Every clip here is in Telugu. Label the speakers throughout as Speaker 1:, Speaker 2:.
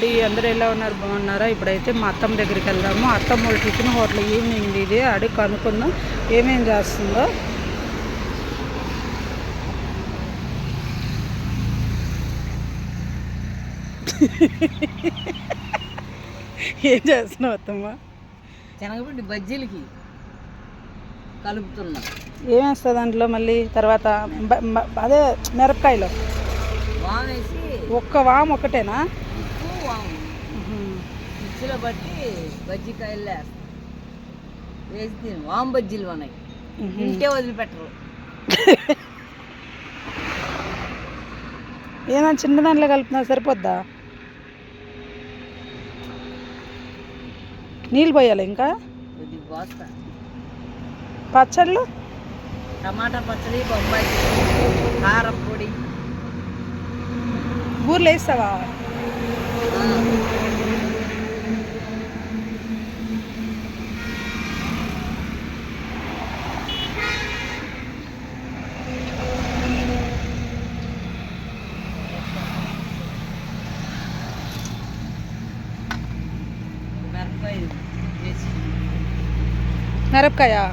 Speaker 1: అండి అందరూ ఎలా ఉన్నారు బాగున్నారా? ఇప్పుడైతే మా అత్తమ్మ దగ్గరికి వెళ్దాము. అత్తమ్మ వాళ్ళ టిఫిన్ హోటల్ ఈవినింగ్ ఇది అడిగి కనుక్కుందాం ఏమేం చేస్తుందో. ఏం చేస్తున్నావు అత్తమ్మ?
Speaker 2: శనగపిండి బజ్జీలకి కలుపుతున్నా.
Speaker 1: ఏమేస్తుంది దాంట్లో మళ్ళీ? తర్వాత అదే మిరపకాయలు.
Speaker 2: వామేసి
Speaker 1: ఒక్క వామ్ ఒకటేనా
Speaker 2: మిక్సీలో బట్టి బజ్జీకాయలు వేస్తాం వేసి తిని. వాము బజ్జీలు ఉన్నాయి తింటే వదిలిపెట్టరు.
Speaker 1: ఏదైనా చిన్న దాంట్లో కలుపుతున్నా సరిపోద్దా? నీళ్ళు పోయాలి ఇంకా? పచ్చళ్ళు?
Speaker 2: టమాటా పచ్చడి బొంబాయి కారం పొడి.
Speaker 1: ఊర్లో వేస్తావా? kaya?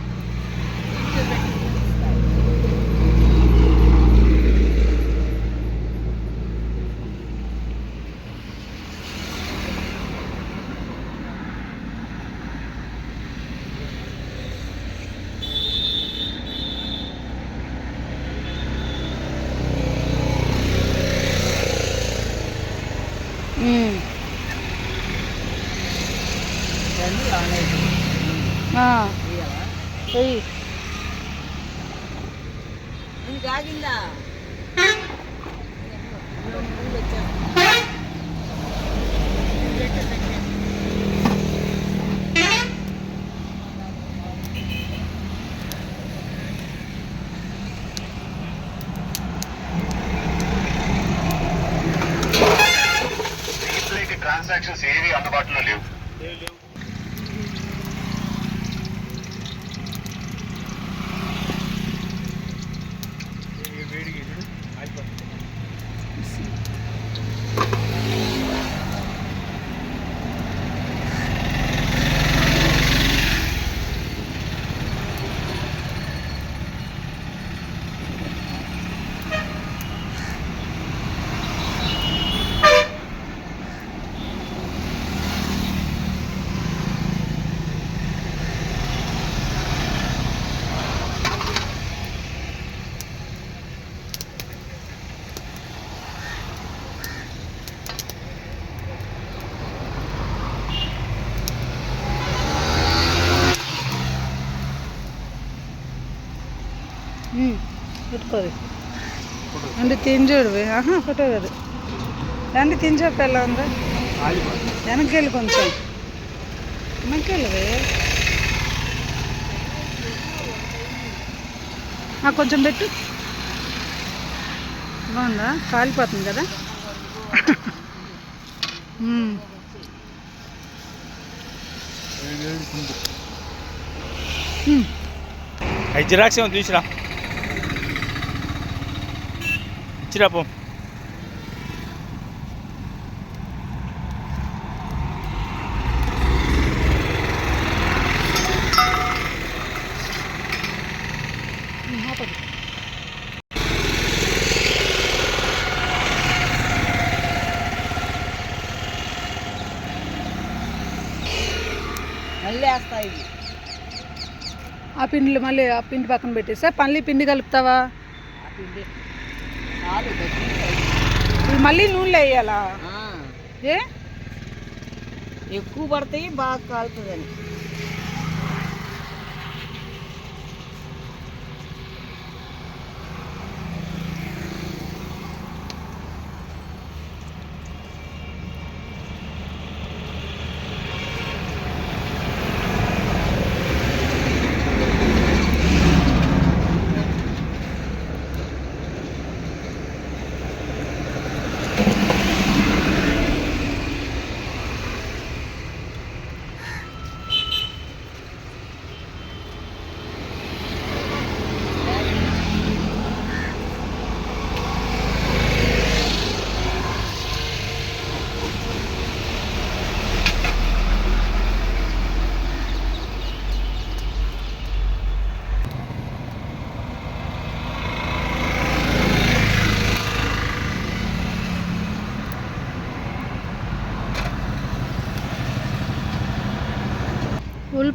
Speaker 1: పెట్టుకోదు అంటే తిని చూడు ఆహా ఫోటో కాదు. రండి తిని చెప్పు ఎలా ఉందా? వెనక్కి వెళ్ళి కొంచెం. వెనక్కి వెళ్ళవే నాకు కొంచెం పెట్టు. బాగుందా? కాలిపోతుంది కదా? ఉమ్.
Speaker 3: జిరాక్స్ ఏమో తీసురా? ఇచ్చిరా పో
Speaker 1: ఆ పిండిలు మళ్ళీ ఆ పిండి పక్కన పెట్టేసా? పల్లి పిండి కలుపుతావా
Speaker 2: ఆ పిండి చాలు బజ్జీకాయ.
Speaker 1: ఇవి మళ్ళీ నూనెలో వేయాలా? ఏ?
Speaker 2: ఎక్కువ పడతాయి బాగా కాలుతుందని.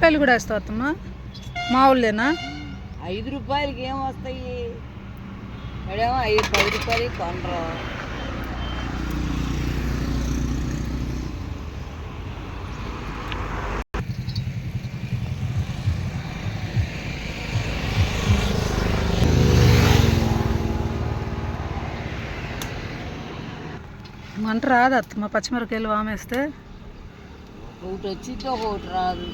Speaker 1: ఉల్లిపాయలు కూడా వేస్తావు అత్తమ్మ? మావులేనా
Speaker 2: ఐదు రూపాయలకి ఏం వస్తాయి? మేడేమో ఐదు పది రూపాయలు కొనరు.
Speaker 1: మంట రాదు అత్తమ్మ పచ్చిమిరకాయలు వామేస్తే.
Speaker 2: ఒకటి వచ్చింది ఒకటి రాదు.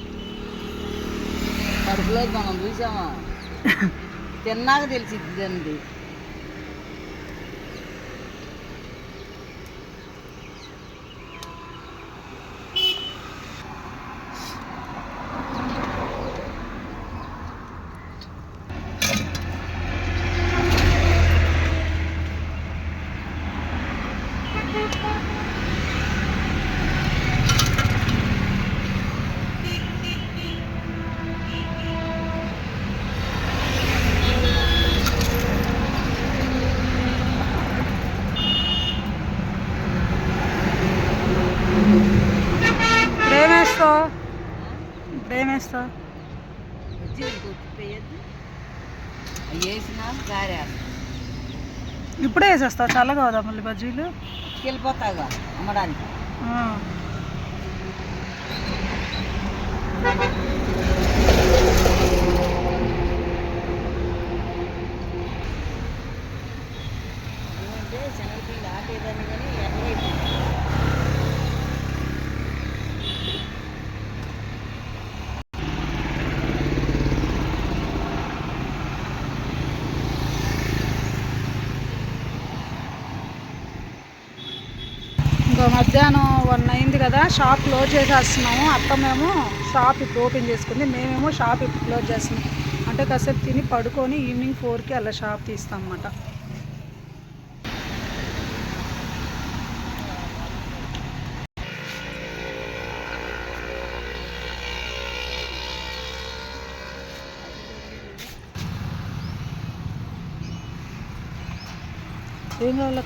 Speaker 2: కడుపులో మనం చూసామా? తిన్నాక తెలిసిద్ది దాన్ని
Speaker 1: ఇప్పుడు ఏమేస్తావు ఇప్పుడు
Speaker 2: వేసినా
Speaker 1: ఇప్పుడే వేసేస్తావు చల్లగా అవుదా మళ్ళీ బజ్జీలు?
Speaker 2: వెళ్ళిపోతాగా అమ్మడానికి
Speaker 1: ఆ.
Speaker 2: ఏమంటే శనగపిండి ఆటేదాన్ని కానీ ఎర్రైపోయింది
Speaker 1: ఇంకా మధ్యాహ్నం వన్ అయింది కదా షాప్ క్లోజ్ చేసేస్తున్నాము. అత్తమేమో షాప్ ఇప్పుడు ఓపెన్ చేసుకుంది. మేమేమో షాప్ ఇప్పుడు క్లోజ్ చేస్తున్నాం. అంటే కాసేపు తిని పడుకొని ఈవినింగ్ ఫోర్కి అలా షాప్ తీస్తాం అన్నమాట ఏం కావాలి?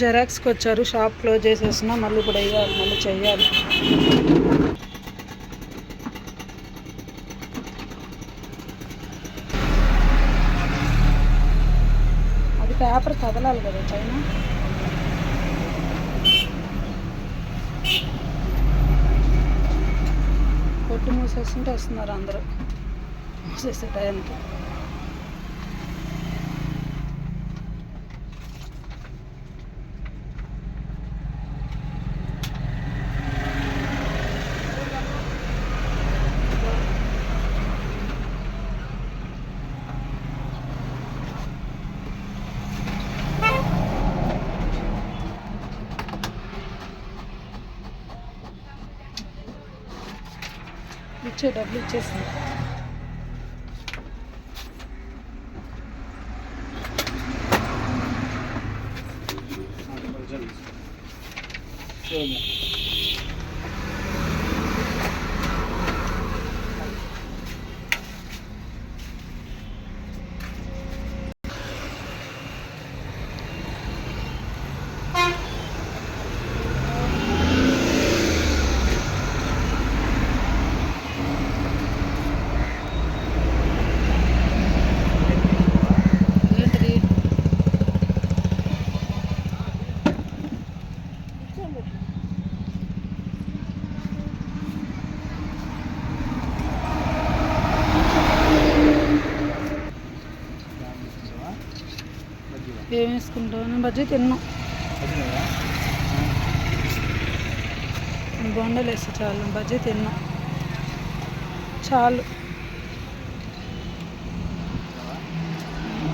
Speaker 1: జెరాక్స్కి వచ్చారు షాప్ క్లోజ్ చేసేసిన మళ్ళీ ఇప్పుడు వేయాలి మళ్ళీ చెయ్యాలి అది పేపర్ కదలాలి కదా పైన? కొట్టు మూసేస్తుంటే వస్తున్నారు అందరూ. మూసేసే టైంకి. ఇచ్చే డబ్బులు ఇచ్చేసింది. ఏం వేసుకుంటావు నేను బజ్జీ తిన్నాం. బొండలు వేస్తే చాలు బజ్జీ తిన్నాం. చాలు.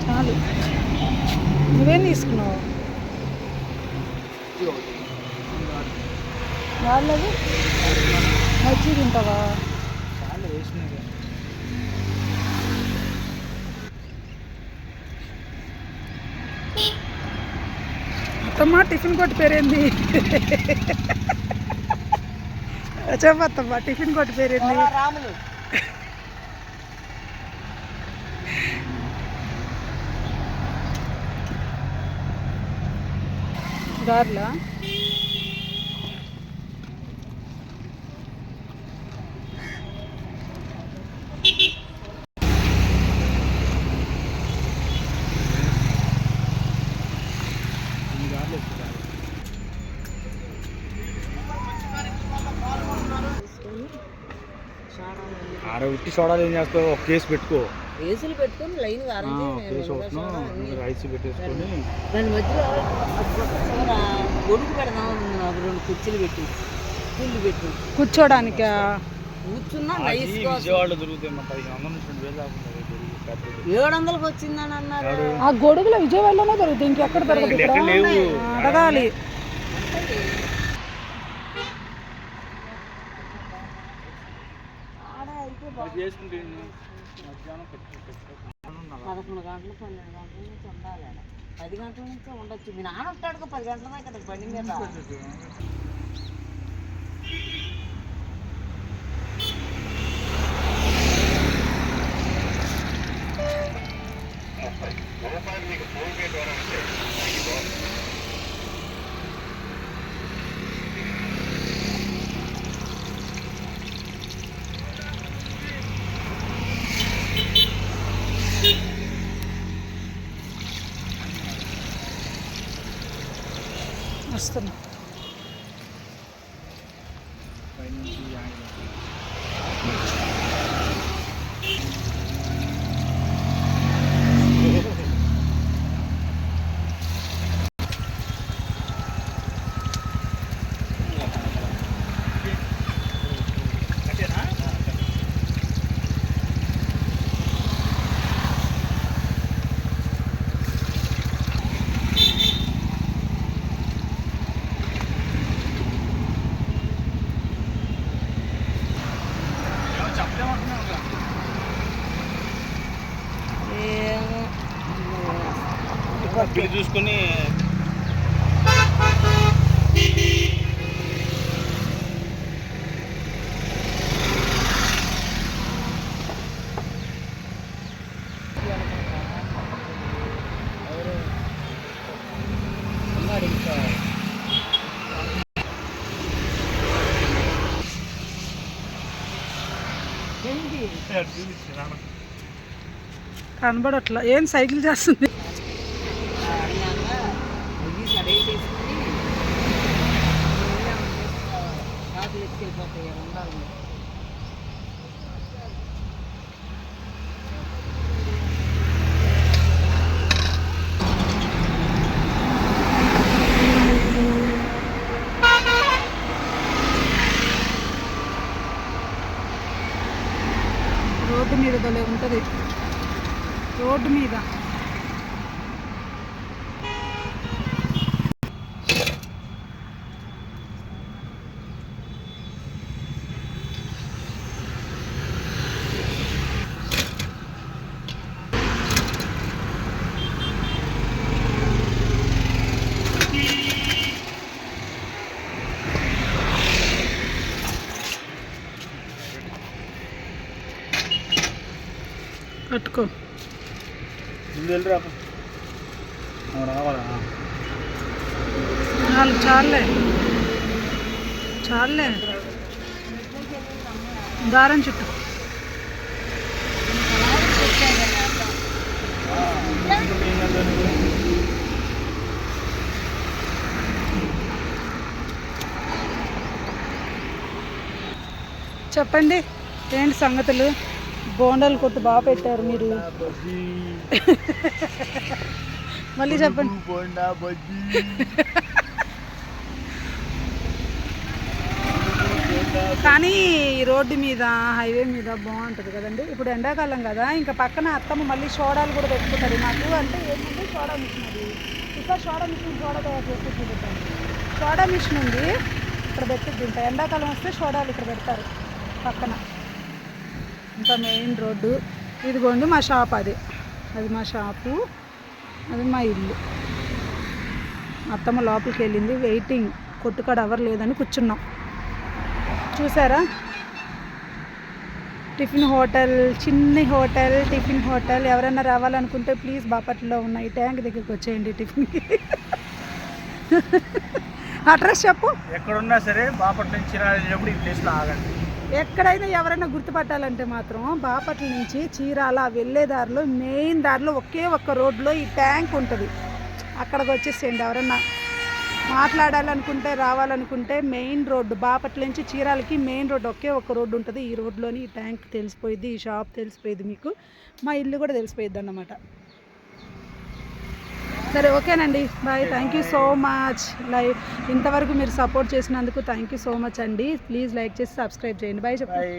Speaker 1: చాలు. నువ్వేం తీసుకున్నావు? వాళ్ళది. మజ్జి తింటావా? టిఫిన్ కొట్టు పేరేంది? చెప్పత్తమ్మ టిఫిన్ కొట్టు పేరేంది?
Speaker 2: రాములు.
Speaker 1: గార్లా?
Speaker 3: ఆడ ఉట్టి సోడాలు ఏం చేస్తావు? ఒక కేసు పెట్టుకో.
Speaker 2: వేసులు పెట్టుకొని లైన్
Speaker 3: రైస్ పెట్టేసుకొని.
Speaker 2: దాని మధ్యలో గొడుగు పెడదాం రెండు కుర్చీలు పెట్టి కుళ్ళు పెట్టి.
Speaker 1: కూర్చోడానికా
Speaker 2: కూర్చున్నా నైస్ కోసం.
Speaker 3: విజయవాడలో దొరుకుతాయి.
Speaker 2: ఏడు వందలకు వచ్చిందని అన్నారు.
Speaker 1: ఆ గొడుగులో విజయవాడలోనే దొరుకుతాయి ఇంకెక్కడ దొరకదు అడగాలి.
Speaker 3: చేసుకుంటే? మధ్యాహ్నం.
Speaker 2: పదకొండు గంటలు పన్నెండు గంటల నుంచి ఉండాలి. పది గంటల నుంచి ఉండొచ్చు మీ నాన్న ఉంటాడు పది గంటల దాకా బండి మీద
Speaker 4: రూపాయలు మీకు ఫోన్ పే ద్వారా ఇస్తే మీకు బాగుంది.
Speaker 1: వస్తున్నా
Speaker 3: పైనుంచి ఆయన.
Speaker 2: ఏమో
Speaker 3: బిల్లు చూసుకొని
Speaker 1: కనబడట్లా. ఏం సైకిల్ చేస్తుంది?
Speaker 2: ఎత్తుకెళ్ళిపోతాయి ఉండాలి
Speaker 1: రోడ్డు మీద భలే ఉంటుంది. రోడ్డు మీద.
Speaker 3: రావాలా?
Speaker 1: నాలుగు చాలే చాలే దారం చుట్టూ. చెప్పండి ఏంటి సంగతులు? బోండాలు కొట్టు బాగా పెట్టారు మీరు. మళ్ళీ చెప్పండి.
Speaker 3: బోండా
Speaker 1: కానీ ఈ రోడ్డు మీద హైవే మీద బాగుంటుంది కదండి. ఇప్పుడు ఎండాకాలం కదా ఇంకా పక్కన అత్తమ్మ మళ్ళీ సోడాలు కూడా పెట్టుకుంటారు నాకు అంటే ఏంటంటే సోడా మిషన్ అది. ఇక్కడ సోడా మిషన్ సోడా తయారు చేసి చూపిస్తాను సోడా మిషన్ ఉంది. ఇక్కడ పెట్టుద్ది ఇంకా ఎండాకాలం వస్తే సోడాలు ఇక్కడ పెడతారు పక్కన. ఇంకా మెయిన్ రోడ్డు. ఇదిగోండి మా షాప్ అది. అది మా షాపు. అది మా ఇల్లు. అత్తమ్మ లోపలికి వెళ్ళింది. వెయిటింగ్. కొట్టుకాడ ఎవరు లేదని కూర్చున్నాం. చూసారా? టిఫిన్ హోటల్ చిన్ని హోటల్ టిఫిన్ హోటల్. ఎవరైనా రావాలనుకుంటే ప్లీజ్ బాపట్లలో ఉన్న ఈ ట్యాంక్ దగ్గరికి వచ్చేయండి టిఫిన్కి అడ్రస్ చెప్పు.
Speaker 3: ఎక్కడున్నా సరే బాపట్ల నుంచి వెళ్ళినప్పుడు ఈ ప్లేస్లో ఆగండి.
Speaker 1: ఎక్కడైనా ఎవరైనా గుర్తుపట్టాలంటే మాత్రం బాపట్ల నుంచి చీరాల వెళ్ళే దారిలో మెయిన్ దారిలో ఒకే ఒక్క రోడ్లో ఈ ట్యాంక్ ఉంటుంది. అక్కడికి వచ్చేసేయండి ఎవరన్నా. మాట్లాడాలనుకుంటే రావాలనుకుంటే మెయిన్ రోడ్డు బాపట్ల నుంచి చీరాలకి మెయిన్ రోడ్డు ఒకే ఒక్క రోడ్డు ఉంటుంది. ఈ రోడ్లోని ఈ ట్యాంక్ తెలిసిపోయింది ఈ షాప్ తెలిసిపోయింది మీకు. మా ఇల్లు కూడా తెలిసిపోయిద్ది అన్నమాట. సరే ఓకేనండి. Bye thank you so much like ఇంతవరకు మీరు సపోర్ట్ చేసినందుకు థ్యాంక్ యూ సో మచ్ అండి. ప్లీజ్ లైక్ చేసి సబ్స్క్రైబ్ చేయండి. బాయ్ చెప్పండి.